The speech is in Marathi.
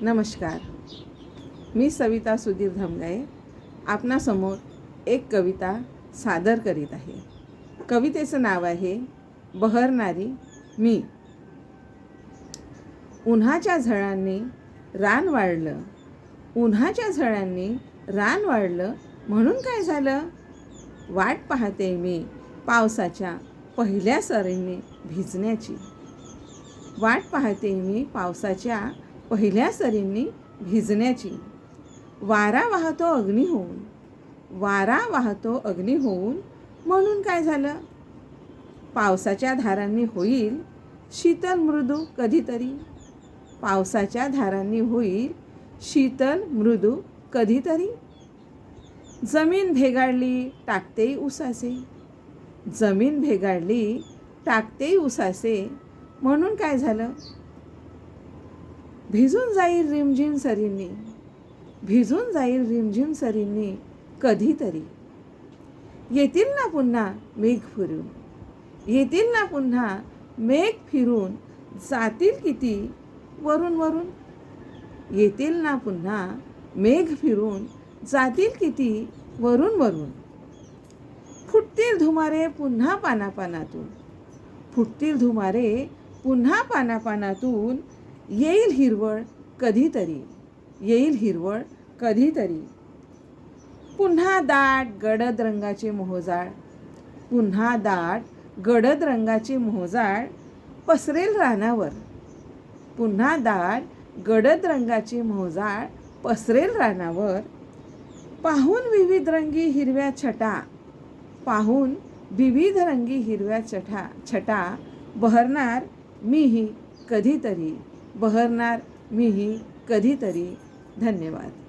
नमस्कार. मी सविता सुधीर धमगाये. आपणासमोर एक कविता सादर करीत आहे. कवितेचं नाव आहे बहरणारी मी. उन्हाच्या झळांनी रान वाढलं उन्हाच्या झळांनी रान वाढलं म्हणून काय झालं? वाट पाहते मी पावसाच्या पहिल्या सरींनी भिजण्याची. वाट पाहते मी पावसाच्या पहिल्या सरींनी भिजण्याची. वारा वाहतो अग्नी होऊन. वारा वाहतो अग्नी होऊन म्हणून काय झालं? पावसाच्या धारांनी होईल शीतल मृदू कधीतरी. पावसाच्या धारांनी होईल शीतल मृदू कधीतरी. जमीन भेगाडली टाकते उसासे जमीन भेगाडली टाकते उसासे म्हणून काय झालं? भिजून जाईल रिमझिम सरींनी. भिजून जाईल रिमझिम सरींनी कधीतरी. येतील ना पुन्हा मेघ फिरून. येतील ना पुन्हा मेघ फिरून. जातील किती? वरून वरून. येतील ना पुन्हा मेघ फिरून. जातील किती? वरून वरून. फुटतील धुमारे पुन्हा पानापानातून. फुटतील धुमारे पुन्हा पानापानातून येईल हिरवळ कधीतरी येईल हिरवळ कधीतरी. पुन्हा दाट गडद रंगाचे मोहजाळ पुन्हा दाट गडद रंगाचे मोहजाळ पसरेल रानावर. पुन्हा दाट गडद रंगाचे मोहजाळ पसरेल रानावर. पाहून विविध रंगी हिरव्या छटा पाहून विविध रंगी हिरव्या छटा छटा बहरणार मीही कधीतरी. बहरणार मीही कधीतरी. धन्यवाद.